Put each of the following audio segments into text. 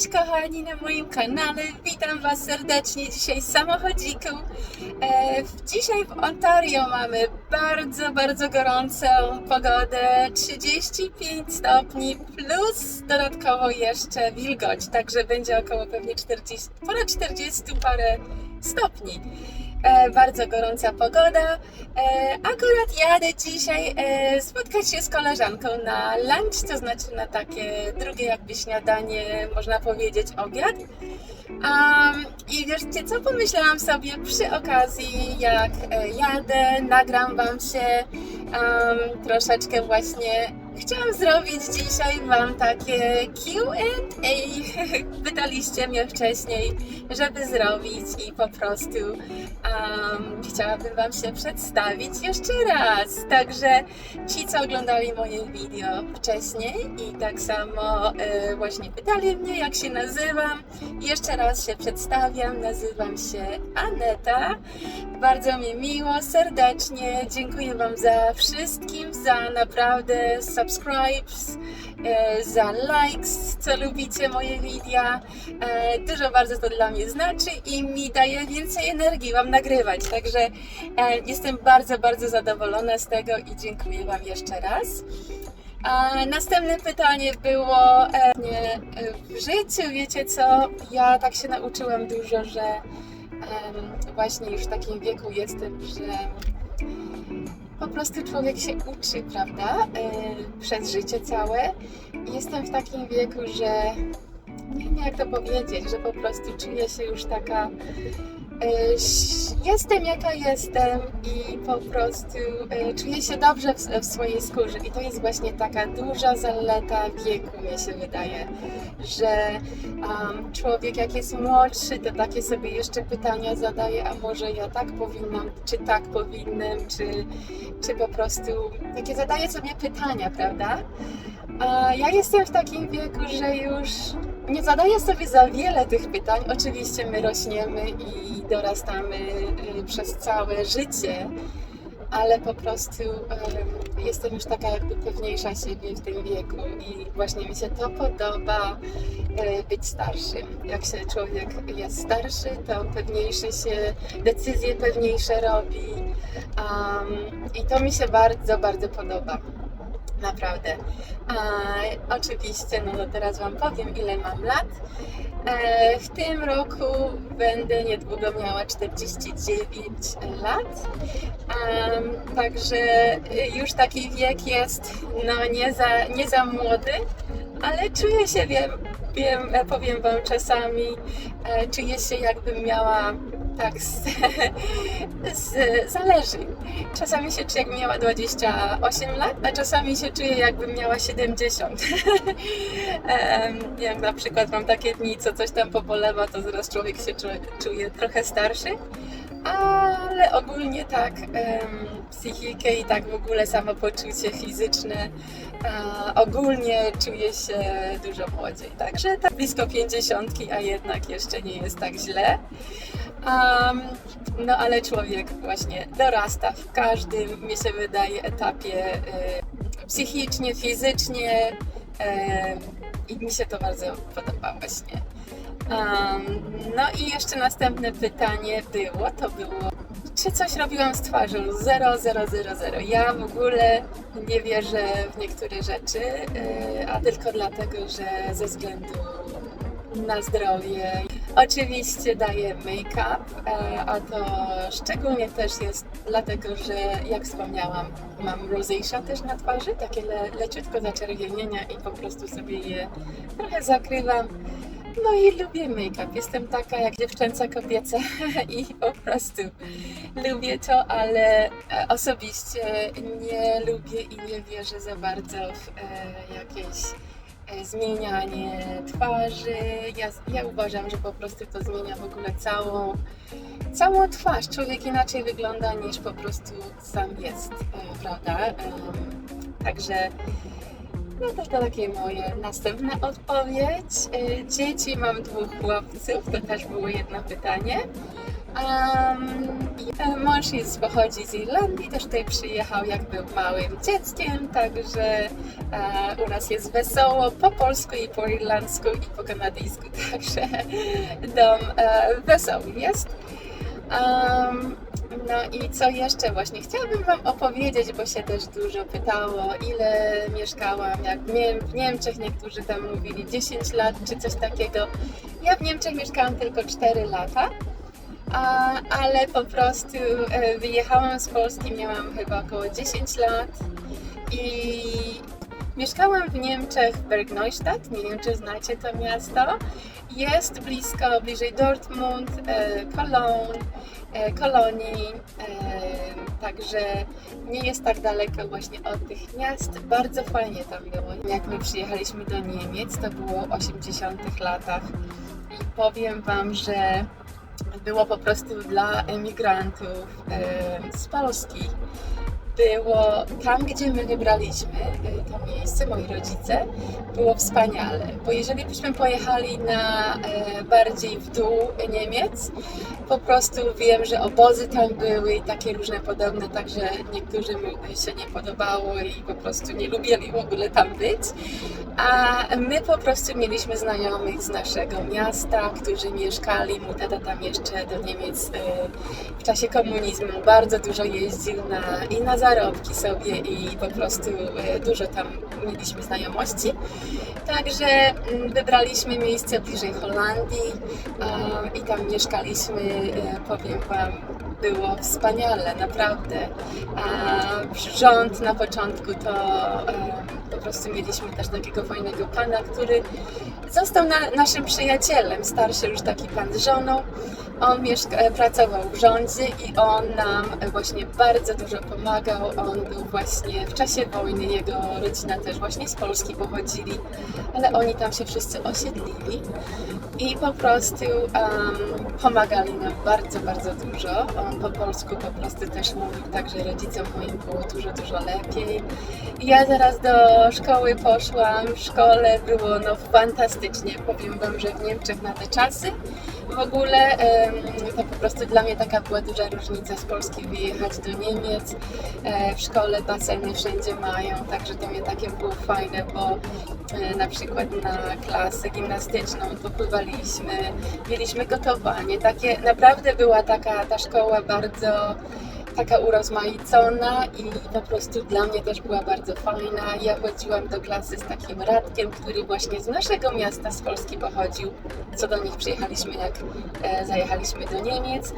Cześć kochani na moim kanale, witam Was serdecznie dzisiaj samochodziku. E, dzisiaj w Ontario mamy bardzo, bardzo gorącą pogodę, 35 stopni plus dodatkowo jeszcze wilgoć, także będzie około pewnie 40, ponad 40 parę stopni. E, bardzo gorąca pogoda. E, akurat jadę dzisiaj e, spotkać się z koleżanką na lunch, to znaczy na takie drugie jakby śniadanie, można powiedzieć obiad. Um, I wiecie co, pomyślałam sobie przy okazji, jak e, jadę, nagram Wam się um, troszeczkę właśnie. Chciałam zrobić dzisiaj Wam takie Q&A. Pytaliście mnie wcześniej, żeby zrobić i po prostu um, chciałabym Wam się przedstawić jeszcze raz. Także ci, co oglądali moje video wcześniej i tak samo e, właśnie pytali mnie, jak się nazywam. Jeszcze raz się przedstawiam, nazywam się Aneta. Bardzo mi miło, serdecznie dziękuję Wam za wszystkim, za naprawdę subscribes, e, za likes, co lubicie moje wideo. Dużo bardzo to dla mnie znaczy i mi daje więcej energii Wam nagrywać. Także e, jestem bardzo, bardzo zadowolona z tego i dziękuję Wam jeszcze raz. A następne pytanie było e, w życiu, wiecie co, ja tak się nauczyłam dużo, że właśnie już w takim wieku jestem, że po prostu człowiek się uczy, prawda, przez życie całe. Jestem w takim wieku, że nie wiem jak to powiedzieć, że po prostu czuję się już taka jestem jaka jestem i po prostu e, czuję się dobrze w, swojej skórze i to jest właśnie taka duża zaleta wieku mi się wydaje, że człowiek jak jest młodszy to takie sobie jeszcze pytania zadaje, a może ja tak powinnam, czy tak powinnam, czy, czy po prostu takie zadaje sobie pytania, prawda? A ja jestem w takim wieku, że już nie zadaję sobie za wiele tych pytań. Oczywiście my rośniemy i dorastamy y, przez całe życie, ale po prostu em, jestem już taka jakby pewniejsza siebie w tym wieku i właśnie mi się to podoba e, być starszym. Jak się człowiek jest starszy, to pewniejsze się decyzje pewniejsze robi um, i to mi się bardzo, bardzo podoba. Naprawdę. A, oczywiście, no to teraz Wam powiem, ile mam lat. E, w tym roku będę niedługo miała 49 lat. Em, także y, już taki wiek jest no, nie, za, nie za młody, ale czuję się, wiem, wiem e, powiem Wam czasami, e, czuję się jakbym miała tak z, z, zależy. Czasami się czuję jakbym miała 28 lat, a czasami się czuję jakbym miała 70. Em, Jak na przykład mam takie dni, co coś tam pobolewa, to zaraz człowiek się czuje, czuje trochę starszy. Ale ogólnie tak, psychikę i tak w ogóle samopoczucie fizyczne, ogólnie czuję się dużo młodziej. Także tak blisko 50, a jednak jeszcze nie jest tak źle. Am, no ale człowiek właśnie dorasta w każdym, mi się wydaje, etapie e, psychicznie, fizycznie e, i mi się to bardzo podoba właśnie. Am, no i jeszcze następne pytanie było, to było, czy coś robiłam z twarzą? 0, 0, 0, 0. Ja w ogóle nie wierzę w niektóre rzeczy, e, a tylko dlatego, że ze względu na zdrowie. Oczywiście daję make-up, e, a to szczególnie też jest dlatego, że jak wspomniałam, mam rosacea też na twarzy, takie le, leciutko zaczerwienienia i po prostu sobie je trochę zakrywam. No i lubię make-up. Jestem taka jak dziewczęca kobieca i po prostu lubię to, ale e, osobiście nie lubię i nie wierzę za bardzo w e, jakieś zmienianie twarzy. Ja, ja uważam, że po prostu to zmienia w ogóle całą, całą twarz. Człowiek inaczej wygląda niż po prostu sam jest, e, prawda? Em, Także no to takie moje następna odpowiedź. E, Dzieci mam dwóch chłopców, to też było jedno pytanie. Um, mąż jest, pochodzi z Irlandii, też tutaj przyjechał jak był małym dzieckiem, także e, u nas jest wesoło po polsku i po irlandzku i po kanadyjsku, także dom e, wesoły jest. Um, no i co jeszcze właśnie chciałabym Wam opowiedzieć, bo się też dużo pytało, ile mieszkałam, jak w, Niem- w Niemczech niektórzy tam mówili 10 lat czy coś takiego. Ja w Niemczech mieszkałam tylko 4 lata, ale po prostu e, wyjechałam z Polski, miałam chyba około 10 lat i mieszkałam w Niemczech w Bergneustadt, nie wiem czy znacie to miasto. Jest blisko, bliżej Dortmund, e, Cologne, e, Kolonii, także nie jest tak daleko właśnie od tych miast. Bardzo fajnie tam było. Jak my przyjechaliśmy do Niemiec, to było w 80 latach i powiem Wam, że było po prostu dla emigrantów e, z Polski. Było tam, gdzie my wybraliśmy e, to miejsce, moi rodzice, było wspaniale, bo jeżeli byśmy pojechali na e, bardziej w dół Niemiec, po prostu wiem, że obozy tam były i takie różne podobne, także niektórym się nie podobało i po prostu nie lubili w ogóle tam być. A my po prostu mieliśmy znajomych z naszego miasta, którzy mieszkali. Mój tata tam jeszcze do Niemiec y, w czasie komunizmu bardzo dużo jeździł na, i na zarobki sobie i po prostu y, dużo tam mieliśmy znajomości. Także mm, wybraliśmy miejsce bliżej Holandii i tam mieszkaliśmy, powiem Wam, było wspaniale, naprawdę. Rząd na początku to e, po prostu mieliśmy też takiego fajnego pana, który został na, naszym przyjacielem, starszy już taki pan z żoną. On mieszka, e, pracował w rządzie i on nam właśnie bardzo dużo pomagał. On był właśnie w czasie wojny, jego rodzina też właśnie z Polski pochodzili, ale oni tam się wszyscy osiedlili i po prostu em, pomagali nam bardzo, bardzo dużo. On po polsku po prostu też mówił, także rodzicom moim było dużo, dużo lepiej. Ja zaraz do szkoły poszłam, w szkole było no fantastycznie, powiem Wam, że w Niemczech na te czasy w ogóle to po prostu dla mnie taka była duża różnica z Polski wyjechać do Niemiec. E, w szkole baseny wszędzie mają, także to mnie takie było fajne, bo e, na przykład na klasę gimnastyczną popływaliśmy, mieliśmy gotowanie, takie naprawdę była taka ta szkoła bardzo taka urozmaicona i po prostu dla mnie też była bardzo fajna. Ja chodziłam do klasy z takim Radkiem, który właśnie z naszego miasta, z Polski pochodził. Co do nich przyjechaliśmy, jak e, zajechaliśmy do Niemiec.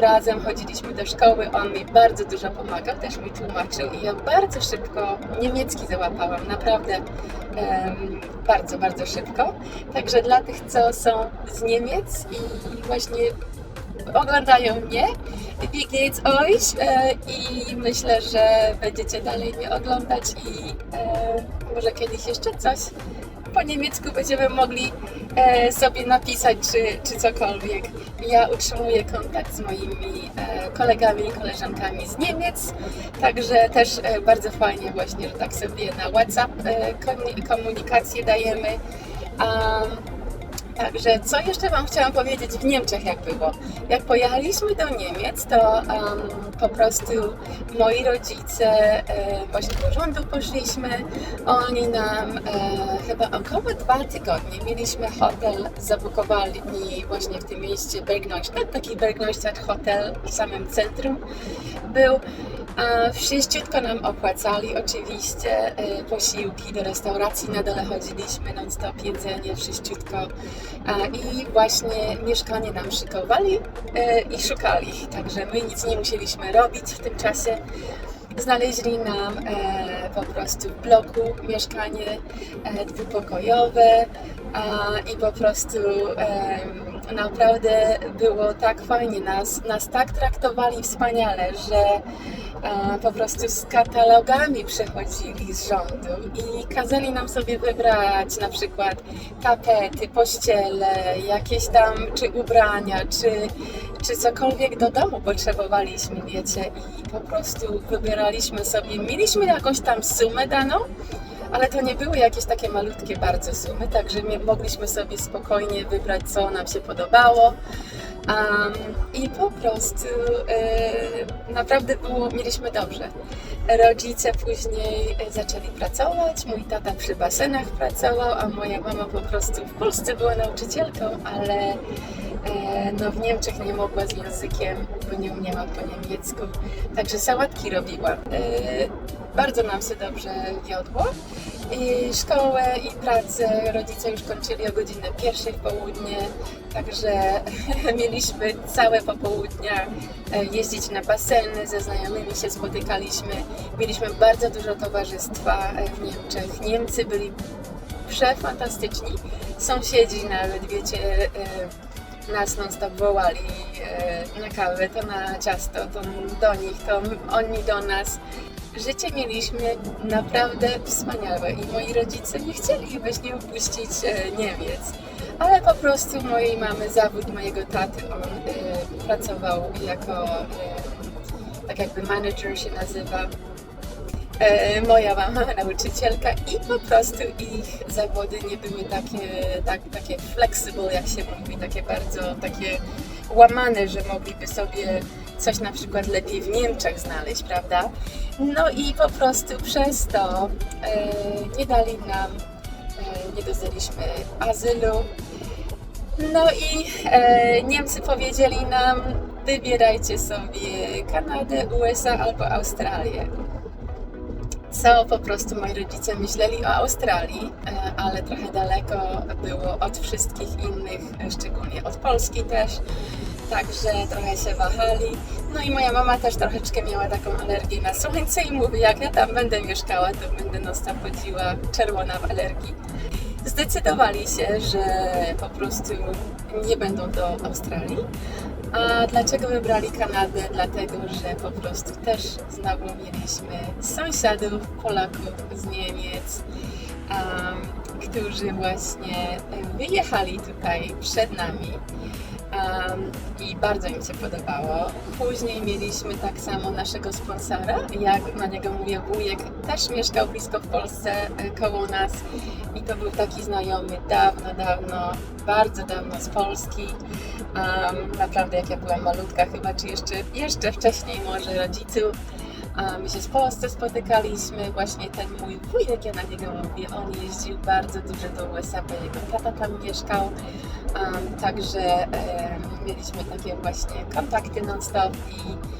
Razem chodziliśmy do szkoły, on mi bardzo dużo pomagał, też mi tłumaczył i ja bardzo szybko niemiecki załapałam, naprawdę bardzo, bardzo szybko. Także dla tych, co są z Niemiec i właśnie oglądają mnie. Wie geht's euch? E, I myślę, że będziecie dalej mnie oglądać i e, może kiedyś jeszcze coś po niemiecku będziemy mogli e, sobie napisać, czy, czy cokolwiek. Ja utrzymuję kontakt z moimi e, kolegami i koleżankami z Niemiec, także też e, bardzo fajnie właśnie, że tak sobie na WhatsApp e, komu- komunikację dajemy. Um, Także co jeszcze Wam chciałam powiedzieć w Niemczech jak było. Jak pojechaliśmy do Niemiec, to um, po prostu moi rodzice e, właśnie do rządu poszliśmy. Oni nam e, chyba około dwa tygodnie mieliśmy hotel, zabukowali właśnie w tym mieście Bergneustadt, taki Bergneustadt hotel w samym centrum był. A wszyściutko nam opłacali oczywiście e, posiłki do restauracji, na dole chodziliśmy non-stop jedzenie, wszyściutko i właśnie mieszkanie nam szykowali e, i szukali, także my nic nie musieliśmy robić w tym czasie. Znaleźli nam e, po prostu w bloku mieszkanie dwupokojowe i po prostu naprawdę było tak fajnie, nas, nas tak traktowali wspaniale, że e, po prostu z katalogami przychodzili z rządu i kazali nam sobie wybrać na przykład tapety, pościele, jakieś tam czy ubrania, czy, czy cokolwiek do domu potrzebowaliśmy, wiecie, i po prostu wybieraliśmy sobie, mieliśmy jakąś tam sumę daną, ale to nie były jakieś takie malutkie bardzo sumy, także mogliśmy sobie spokojnie wybrać, co nam się podobało. Um, I po prostu e, naprawdę było, mieliśmy dobrze. Rodzice później e, zaczęli pracować, mój tata przy basenach pracował, a moja mama po prostu w Polsce była nauczycielką, ale e, no, w Niemczech nie mogła z językiem, bo nie umiała po niemiecku, także sałatki robiła. E, bardzo nam się dobrze wiodło. I szkołę i pracę rodzice już kończyli o godzinę pierwszej w południe, także mieliśmy całe popołudnia e, jeździć na baseny, ze znajomymi się spotykaliśmy. Mieliśmy bardzo dużo towarzystwa e, w Niemczech. Niemcy byli przefantastyczni. Sąsiedzi nawet, wiecie, e, nas non stop wołali na kawę, to na ciasto, to do nich, to oni do nas. Życie mieliśmy naprawdę wspaniałe i moi rodzice nie chcieli właśnie opuścić e, Niemiec. Ale po prostu mojej mamy zawód mojego taty, on e, pracował jako e, tak jakby manager się nazywa. Moja mama nauczycielka i po prostu ich zawody nie były takie, tak, takie flexible, jak się mówi, takie bardzo takie łamane, że mogliby sobie coś na przykład lepiej w Niemczech znaleźć, prawda? No i po prostu przez to e, nie dali nam, e, nie dostaliśmy azylu. No i e, Niemcy powiedzieli nam, wybierajcie sobie Kanadę, USA albo Australię co po prostu moi rodzice myśleli o Australii, ale trochę daleko było od wszystkich innych, szczególnie od Polski też. Także trochę się wahali. No i moja mama też troszeczkę miała taką alergię na słońce i mówi, jak ja tam będę mieszkała, to będę nosa chodziła czerwona w alergii. Zdecydowali się, że po prostu nie będą do Australii. A dlaczego wybrali Kanadę? Dlatego, że po prostu też znowu mieliśmy sąsiadów, Polaków z Niemiec, um, którzy właśnie wyjechali tutaj przed nami. Um, I bardzo im się podobało. Później mieliśmy tak samo naszego sponsora, jak na niego mówię wujek, też mieszkał blisko w Polsce, e, koło nas. I to był taki znajomy dawno, dawno, bardzo dawno z Polski. Um, naprawdę jak ja byłam malutka chyba, czy jeszcze, jeszcze wcześniej może rodziców. My się w Polsce spotykaliśmy, właśnie ten mój wujek, ja na niego mówię, on jeździł bardzo dużo do USA, bo jego tata tam mieszkał, także mieliśmy takie właśnie kontakty non-stop i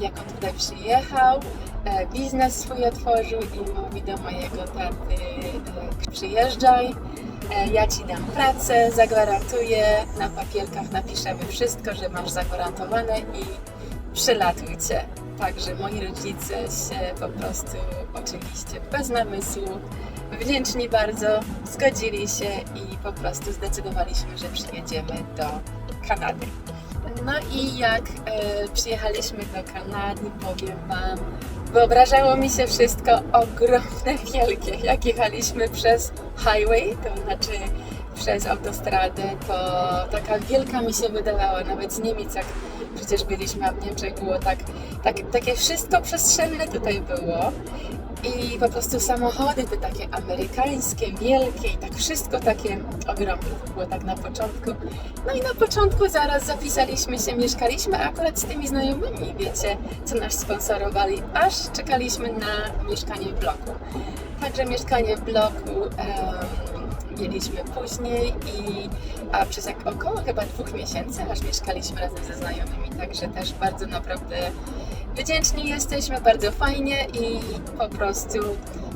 jak on tutaj przyjechał, e, biznes swój otworzył i mówi do mojego taty, przyjeżdżaj, e, ja Ci dam pracę, zagwarantuję, na papierkach napiszemy wszystko, że masz zagwarantowane i przylatujcie. Także moi rodzice się po prostu oczywiście bez namysłu, wdzięczni bardzo, zgodzili się i po prostu zdecydowaliśmy, że przyjedziemy do Kanady. No i jak e, przyjechaliśmy do Kanady, powiem Wam, wyobrażało mi się wszystko ogromne, wielkie. Jak jechaliśmy przez highway, to znaczy przez autostradę, to taka wielka mi się wydawała, nawet z Niemiec, jak przecież byliśmy, a w Niemczech było tak, tak, takie wszystko przestrzenne tutaj było. I po prostu samochody te takie amerykańskie, wielkie i tak wszystko takie ogromne. Było tak na początku. No i na początku zaraz zapisaliśmy się, mieszkaliśmy akurat z tymi znajomymi, wiecie, co nas sponsorowali, aż czekaliśmy na mieszkanie w bloku. Także mieszkanie w bloku em, mieliśmy później i a przez około chyba dwóch miesięcy aż mieszkaliśmy razem ze znajomymi, także też bardzo naprawdę wdzięczni jesteśmy, bardzo fajnie i po prostu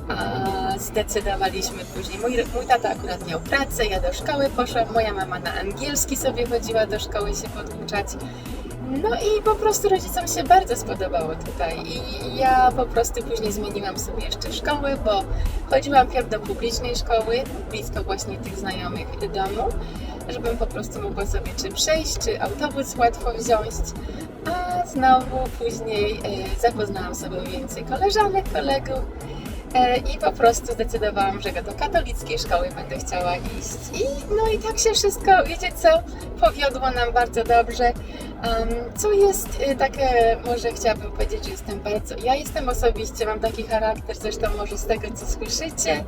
a, zdecydowaliśmy później. Mój, mój tata akurat miał pracę, ja do szkoły poszłam, moja mama na angielski sobie chodziła do szkoły się poduczać. No i po prostu rodzicom się bardzo spodobało tutaj i ja po prostu później zmieniłam sobie jeszcze szkoły, bo chodziłam pierw do publicznej szkoły, blisko właśnie tych znajomych domu, żebym po prostu mogła sobie czy przejść, czy autobus łatwo wziąć, a znowu później e, zapoznałam sobie więcej koleżanek, kolegów, I po prostu zdecydowałam, że do katolickiej szkoły będę chciała iść. I no i tak się wszystko, wiecie co, powiodło nam bardzo dobrze. Em, co jest e, takie, może chciałabym powiedzieć, że jestem bardzo, ja jestem osobiście, mam taki charakter, zresztą może z tego co słyszycie,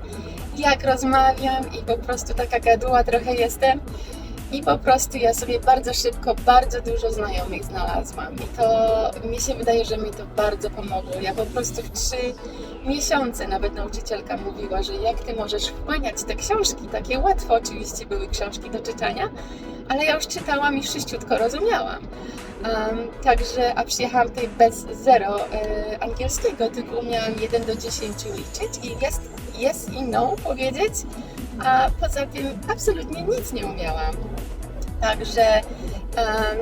jak rozmawiam i po prostu taka gaduła trochę jestem. I po prostu ja sobie bardzo szybko, bardzo dużo znajomych znalazłam. I to mi się wydaje, że mi to bardzo pomogło. Ja po prostu w trzy miesiące, nawet nauczycielka mówiła, że jak ty możesz wchłaniać te książki, takie łatwo oczywiście były książki do czytania, ale ja już czytałam i wszyściutko rozumiałam. Um, także, a przyjechałam tutaj bez zero e, angielskiego, tylko umiałam 1 do 10 liczyć i jest, jest i no powiedzieć, a poza tym absolutnie nic nie umiałam. Także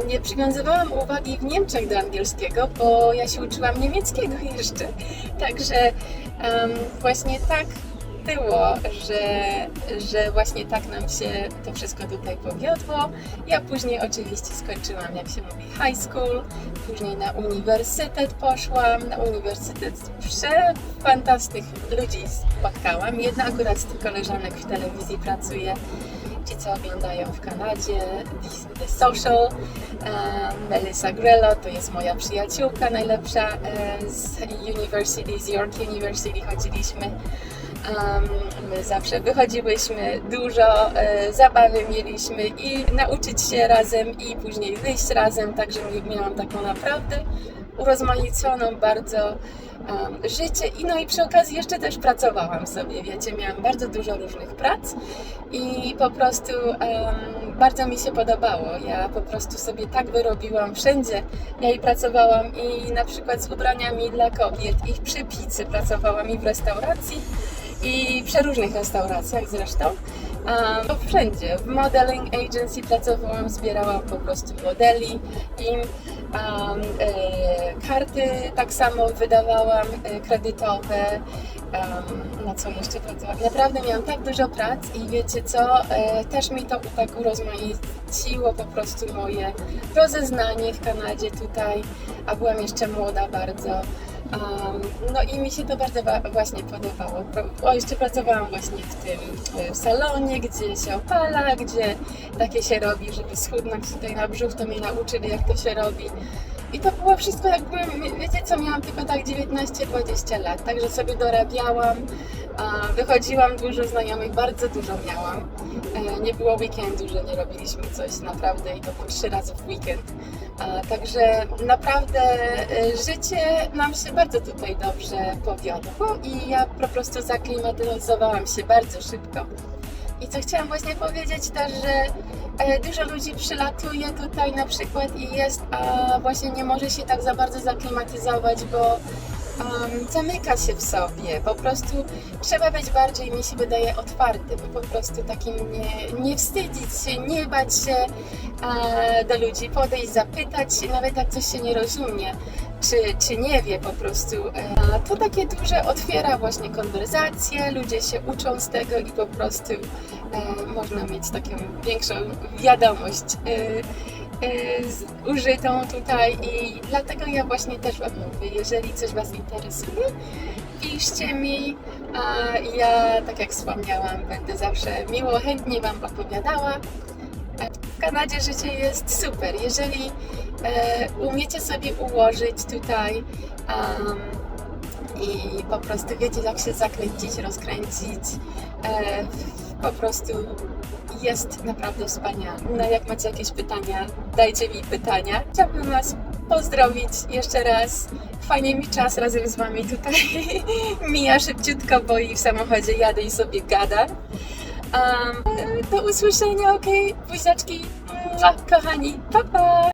nie przywiązywałam uwagi w Niemczech do angielskiego, bo ja się uczyłam niemieckiego jeszcze. Także właśnie tak było, że, że właśnie tak nam się to wszystko tutaj powiodło. Ja później oczywiście skończyłam, jak się mówi, high school, później na uniwersytet poszłam. Na uniwersytet przefantastycznych ludzi spotkałam. Jedna akurat z tych koleżanek w telewizji pracuje, ci co oglądają w Kanadzie, The, Social. Melissa Grello to jest moja przyjaciółka najlepsza z University, z York University chodziliśmy. My zawsze wychodziłyśmy, dużo e, zabawy mieliśmy i nauczyć się razem i później wyjść razem, także miałam taką naprawdę urozmaiconą bardzo życie i no i przy okazji jeszcze też pracowałam sobie, wiecie, miałam bardzo dużo różnych prac i po prostu um, bardzo mi się podobało. Ja po prostu sobie tak wyrobiłam wszędzie. Ja i pracowałam i na przykład z ubraniami dla kobiet, i przy pizzy pracowałam i w restauracji i przeróżnych restauracjach zresztą. Um, wszędzie. W modeling agency pracowałam, zbierałam po prostu modeli im um, e, karty tak samo wydawałam, e, kredytowe. Um, na co jeszcze pracowałam? Naprawdę miałam tak dużo prac i wiecie co, e, też mi to tak urozmaiciło po prostu moje rozeznanie w Kanadzie tutaj, a byłam jeszcze młoda bardzo. No i mi się to bardzo właśnie podobało. O, jeszcze pracowałam właśnie w tym e, salonie, gdzie się opala, gdzie takie się robi, żeby schudnąć tutaj na brzuch, to mnie nauczyli jak to się robi. I to było wszystko jakby, wiecie co, miałam tylko tak 19-20 lat, także sobie dorabiałam, wychodziłam dużo znajomych, bardzo dużo miałam. E, Nie było weekendu, że nie robiliśmy coś naprawdę i to po trzy razy w weekend. Także naprawdę e, życie nam się bardzo tutaj dobrze powiodło i ja po prostu zaklimatyzowałam się bardzo szybko. I co chciałam właśnie powiedzieć też, że e, dużo ludzi przylatuje tutaj na przykład i jest, a właśnie nie może się tak za bardzo zaklimatyzować, bo zamyka się w sobie. Po prostu trzeba być bardziej, mi się wydaje, otwartym, po prostu takim nie, nie wstydzić się, nie bać się e, do ludzi, podejść, zapytać, nawet jak coś się nie rozumie. Czy, czy nie wie po prostu. E, to takie duże otwiera właśnie konwersacje, ludzie się uczą z tego i po prostu e, można mieć taką większą wiadomość użytą tutaj i dlatego ja właśnie też Wam mówię, jeżeli coś Was interesuje, piszcie mi, a ja, tak jak wspomniałam, będę zawsze miło, chętnie Wam opowiadała. W Kanadzie życie jest super. Jeżeli e, umiecie sobie ułożyć tutaj um, i po prostu wiecie, jak się zakręcić, rozkręcić, e, po prostu jest naprawdę wspaniale. No jak macie jakieś pytania, dajcie mi pytania. Chciałabym Was pozdrowić jeszcze raz. Fajnie mi czas razem z Wami tutaj mija szybciutko, bo i w samochodzie jadę i sobie gadam. Um, do usłyszenia, ok? Buziaczki, kochani, pa pa!